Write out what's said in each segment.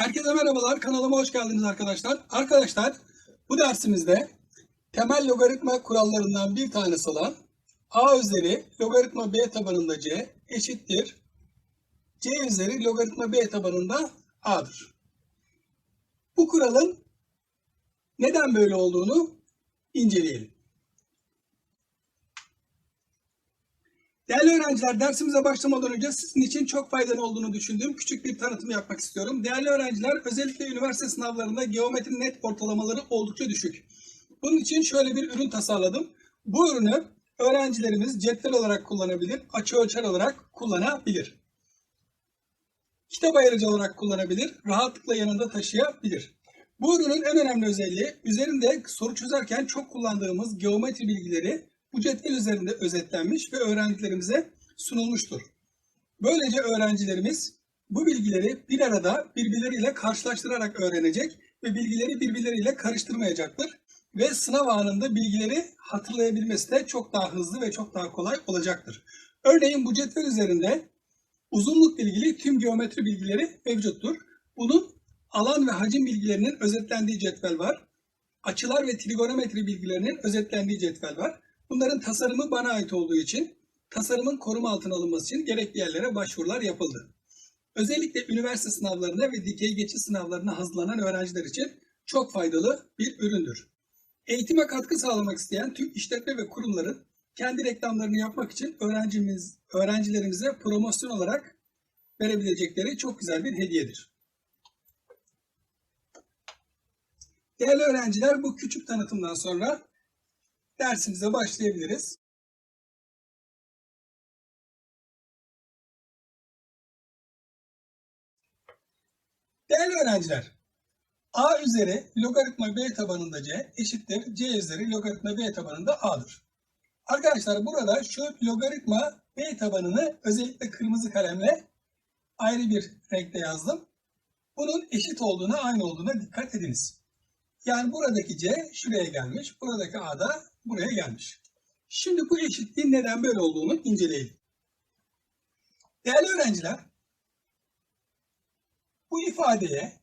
Herkese merhabalar. Kanalıma hoş geldiniz arkadaşlar. Arkadaşlar bu dersimizde temel logaritma kurallarından bir tanesi olan a üzeri logaritma b tabanında c eşittir c üzeri logaritma b tabanında a'dır. Bu kuralın neden böyle olduğunu inceleyelim. Değerli öğrenciler, dersimize başlamadan önce sizin için çok faydalı olduğunu düşündüğüm küçük bir tanıtım yapmak istiyorum. Değerli öğrenciler, özellikle üniversite sınavlarında geometri net ortalamaları oldukça düşük. Bunun için şöyle bir ürün tasarladım. Bu ürünü öğrencilerimiz cetvel olarak kullanabilir, açı ölçer olarak kullanabilir. Kitap ayırıcı olarak kullanabilir, rahatlıkla yanında taşıyabilir. Bu ürünün en önemli özelliği, üzerinde soru çözerken çok kullandığımız geometri bilgileri bu cetvel üzerinde özetlenmiş ve öğrencilerimize sunulmuştur. Böylece öğrencilerimiz bu bilgileri bir arada birbirleriyle karşılaştırarak öğrenecek ve bilgileri birbirleriyle karıştırmayacaktır. Ve sınav anında bilgileri hatırlayabilmesi de çok daha hızlı ve çok daha kolay olacaktır. Örneğin bu cetvel üzerinde uzunlukla ilgili tüm geometri bilgileri mevcuttur. Bunun alan ve hacim bilgilerinin özetlendiği cetvel var. Açılar ve trigonometri bilgilerinin özetlendiği cetvel var. Bunların tasarımı bana ait olduğu için tasarımın koruma altına alınması için gerekli yerlere başvurular yapıldı. Özellikle üniversite sınavlarına ve dikey geçiş sınavlarına hazırlanan öğrenciler için çok faydalı bir üründür. Eğitime katkı sağlamak isteyen tüm işletme ve kurumların kendi reklamlarını yapmak için öğrencimiz, öğrencilerimize promosyon olarak verebilecekleri çok güzel bir hediyedir. Değerli öğrenciler bu küçük tanıtımdan sonra dersimize başlayabiliriz. Değerli öğrenciler, a üzeri logaritma b tabanında c eşittir c üzeri logaritma b tabanında a'dır. Arkadaşlar burada şu logaritma b tabanını özellikle kırmızı kalemle ayrı bir renkte yazdım. Bunun eşit olduğuna, aynı olduğuna dikkat ediniz. Yani buradaki c şuraya gelmiş, buradaki a da buraya gelmiş. Şimdi bu eşitliğin neden böyle olduğunu inceleyelim. Değerli öğrenciler, bu ifadeye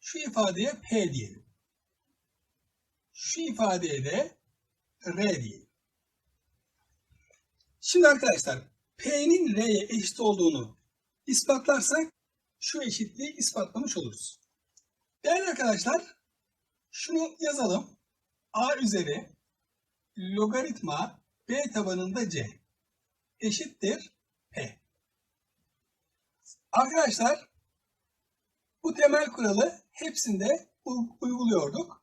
şu ifadeye P diyelim. Şu ifadeye de R diyelim. Şimdi arkadaşlar P'nin R'ye eşit olduğunu ispatlarsak şu eşitliği ispatlamış oluruz. Değerli arkadaşlar şunu yazalım. A üzeri logaritma B tabanında C eşittir P. Arkadaşlar bu temel kuralı hepsinde uyguluyorduk.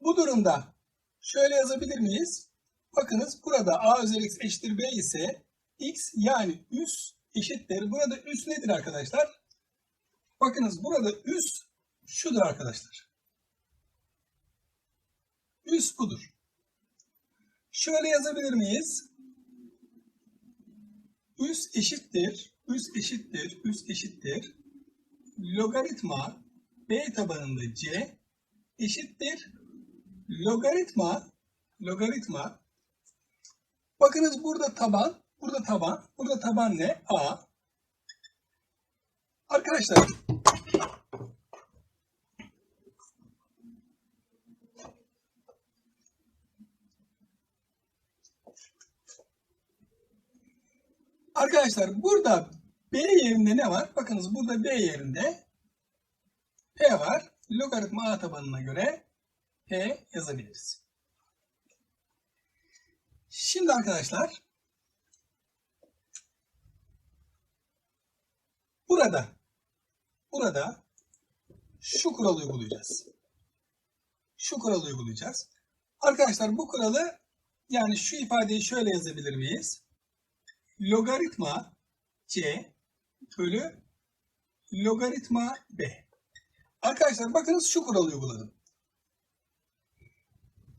Bu durumda şöyle yazabilir miyiz? Bakınız burada A üzeri x eşittir B ise x yani üs eşittir. Burada üs nedir arkadaşlar? Bakınız burada üs şudur arkadaşlar. Üs budur. Şöyle yazabilir miyiz? Üs eşittir, üs eşittir, üs eşittir. Logaritma b tabanında c eşittir. Logaritma, logaritma. Bakınız burada taban, burada taban, burada taban ne? A. Arkadaşlar Arkadaşlar burada B yerinde ne var? Bakınız burada B yerinde P var. Logaritma A tabanına göre P yazabiliriz. Şimdi arkadaşlar burada burada şu kuralı uygulayacağız. Şu kuralı uygulayacağız. Arkadaşlar bu kuralı yani şu ifadeyi şöyle yazabilir miyiz? Logaritma c bölü logaritma b. Arkadaşlar bakınız şu kuralı uyguladım.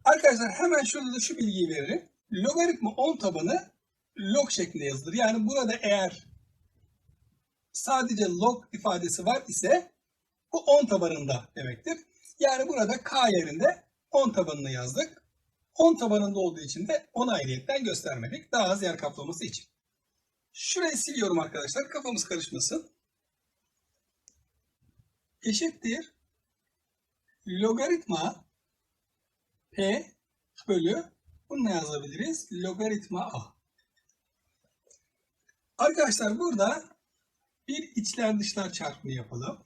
Arkadaşlar hemen şurada da şu bilgiyi veririm. Logaritma 10 tabanı log şeklinde yazılır. Yani burada eğer sadece log ifadesi var ise bu 10 tabanında demektir. Yani burada k yerinde 10 tabanını yazdık. 10 tabanında olduğu için de 10 ayrıyetten göstermedik. Daha az yer kaplaması için. Şurayı siliyorum arkadaşlar. Kafamız karışmasın. eşittir logaritma p bölü bunu ne yazabiliriz? Logaritma a. Arkadaşlar burada bir içler dışlar çarpımı yapalım.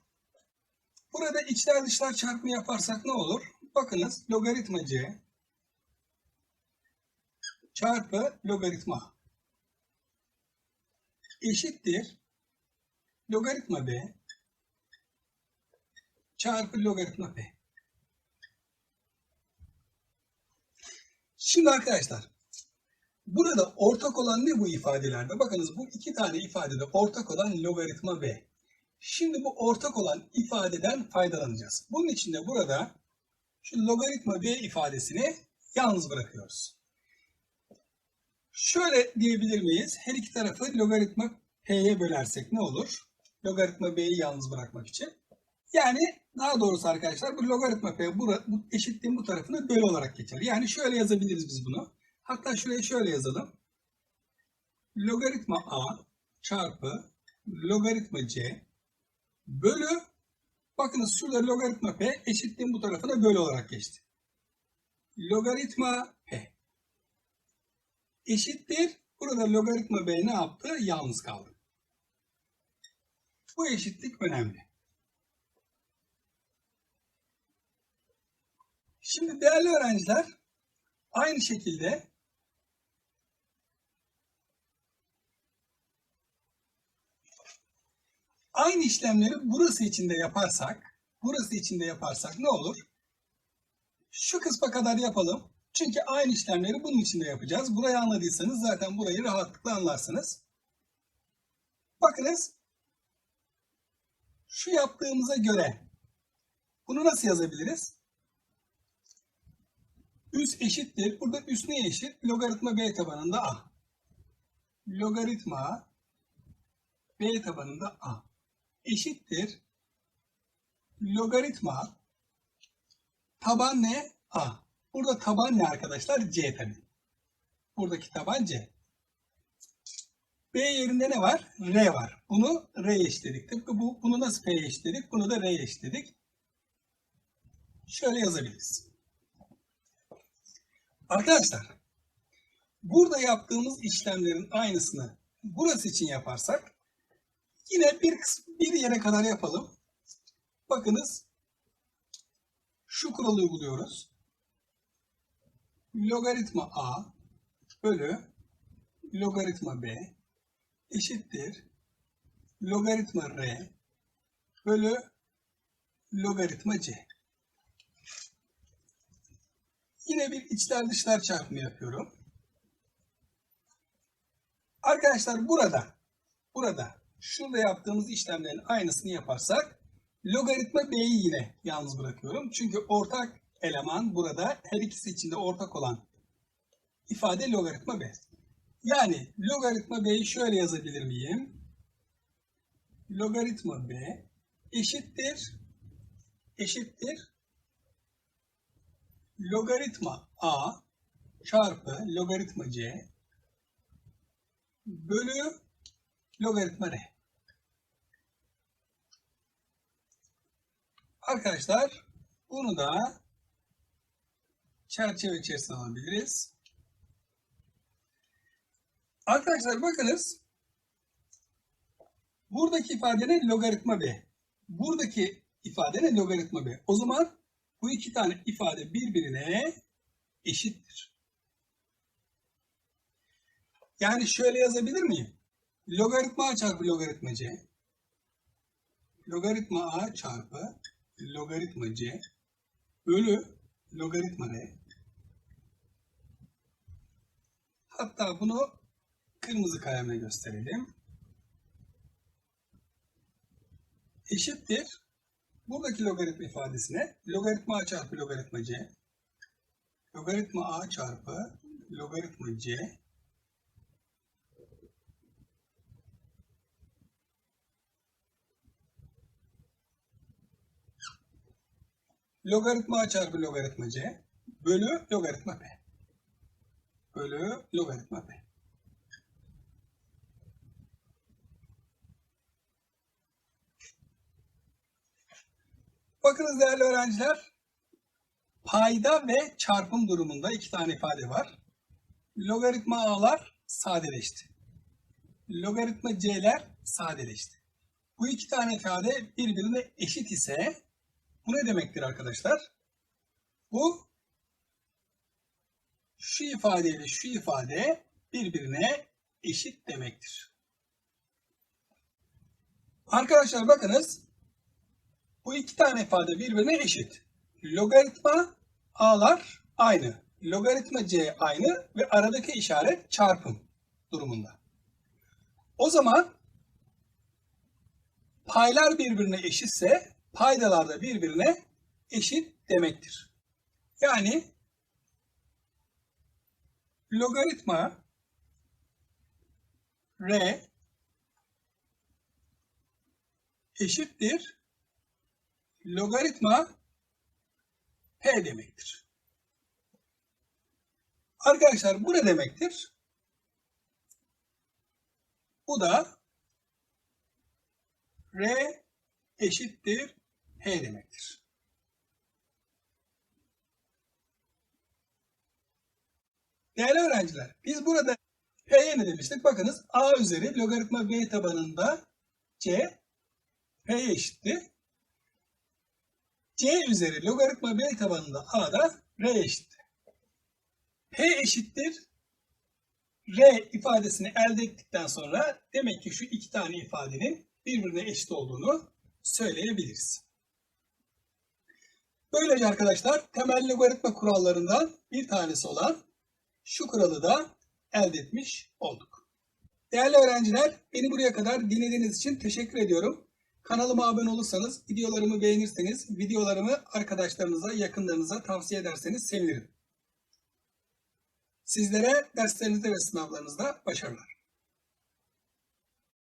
Burada içler dışlar çarpımı yaparsak ne olur? Bakınız logaritma c çarpı logaritma a eşittir logaritma b çarpı logaritma p. Şimdi arkadaşlar burada ortak olan ne bu ifadelerde? Bakınız bu iki tane ifadede ortak olan logaritma b. Şimdi bu ortak olan ifadeden faydalanacağız. Bunun için de burada şu logaritma b ifadesini yalnız bırakıyoruz. Şöyle diyebilir miyiz? Her iki tarafı logaritma p'ye bölersek ne olur? Logaritma b'yi yalnız bırakmak için. Yani daha doğrusu arkadaşlar bu logaritma p bu, bu eşitliğin bu tarafına böl olarak geçer. Yani şöyle yazabiliriz biz bunu. Hatta şuraya şöyle yazalım. Logaritma a çarpı logaritma c bölü bakınız şurada logaritma p eşitliğin bu tarafına böl olarak geçti. Logaritma eşittir. Burada logaritma b ne yaptı? Yalnız kaldı. Bu eşitlik önemli. Şimdi değerli öğrenciler aynı şekilde aynı işlemleri burası için de yaparsak burası için de yaparsak ne olur? Şu kısma kadar yapalım. Çünkü aynı işlemleri bunun için de yapacağız. Burayı anladıysanız zaten burayı rahatlıkla anlarsınız. Bakınız şu yaptığımıza göre bunu nasıl yazabiliriz? Üst eşittir. Burada üst neye eşit? Logaritma b tabanında a. Logaritma b tabanında a. Eşittir. Logaritma taban ne? a. Burada taban ne arkadaşlar? c tabi. Buradaki taban c. B yerinde ne var? R var. Bunu R'ye eşitledik. Tıpkı bu, bunu nasıl P'ye eşitledik? Bunu da R'ye eşitledik. Şöyle yazabiliriz. Arkadaşlar, burada yaptığımız işlemlerin aynısını burası için yaparsak yine bir, bir yere kadar yapalım. Bakınız şu kuralı uyguluyoruz. Logaritma a bölü logaritma b eşittir logaritma r bölü logaritma c. Yine bir içler dışlar çarpımı yapıyorum. Arkadaşlar burada burada şurada yaptığımız işlemlerin aynısını yaparsak logaritma b'yi yine yalnız bırakıyorum. Çünkü ortak eleman burada her ikisi içinde ortak olan ifade logaritma b. Yani logaritma b'yi şöyle yazabilir miyim? Logaritma b eşittir eşittir logaritma a çarpı logaritma c bölü logaritma r. Arkadaşlar bunu da çerçeve içerisine alabiliriz. Arkadaşlar bakınız. Buradaki ifade ne? Logaritma b. Buradaki ifade ne? Logaritma b. O zaman bu iki tane ifade birbirine eşittir. Yani şöyle yazabilir miyim? Logaritma a çarpı logaritma c. Logaritma a çarpı logaritma c bölü logaritma r. Hatta bunu kırmızı kalemle gösterelim. Eşittir. Buradaki logaritma ifadesine logaritma a çarpı logaritma c logaritma a çarpı logaritma c logaritma a çarpı logaritma c bölü logaritma p bölü logaritma p. Bakınız değerli öğrenciler. Payda ve çarpım durumunda iki tane ifade var. Logaritma a'lar sadeleşti. Logaritma c'ler sadeleşti. Bu iki tane ifade birbirine eşit ise bu ne demektir arkadaşlar? Bu şu ifade ile şu ifade birbirine eşit demektir. Arkadaşlar bakınız bu iki tane ifade birbirine eşit. Logaritma a'lar aynı. Logaritma c aynı ve aradaki işaret çarpım durumunda. O zaman paylar birbirine eşitse paydalar da birbirine eşit demektir. Yani logaritma r eşittir logaritma p demektir. Arkadaşlar bu ne demektir? Bu da r eşittir p demektir. Değerli öğrenciler, biz burada P'ye ne demiştik? Bakınız A üzeri logaritma B tabanında C P'ye eşitti. C üzeri logaritma B tabanında A da R eşitti. P eşittir R ifadesini elde ettikten sonra demek ki şu iki tane ifadenin birbirine eşit olduğunu söyleyebiliriz. Böylece arkadaşlar temel logaritma kurallarından bir tanesi olan şu kuralı da elde etmiş olduk. Değerli öğrenciler, beni buraya kadar dinlediğiniz için teşekkür ediyorum. Kanalıma abone olursanız, videolarımı beğenirseniz, videolarımı arkadaşlarınıza, yakınlarınıza tavsiye ederseniz sevinirim. Sizlere derslerinizde ve sınavlarınızda başarılar.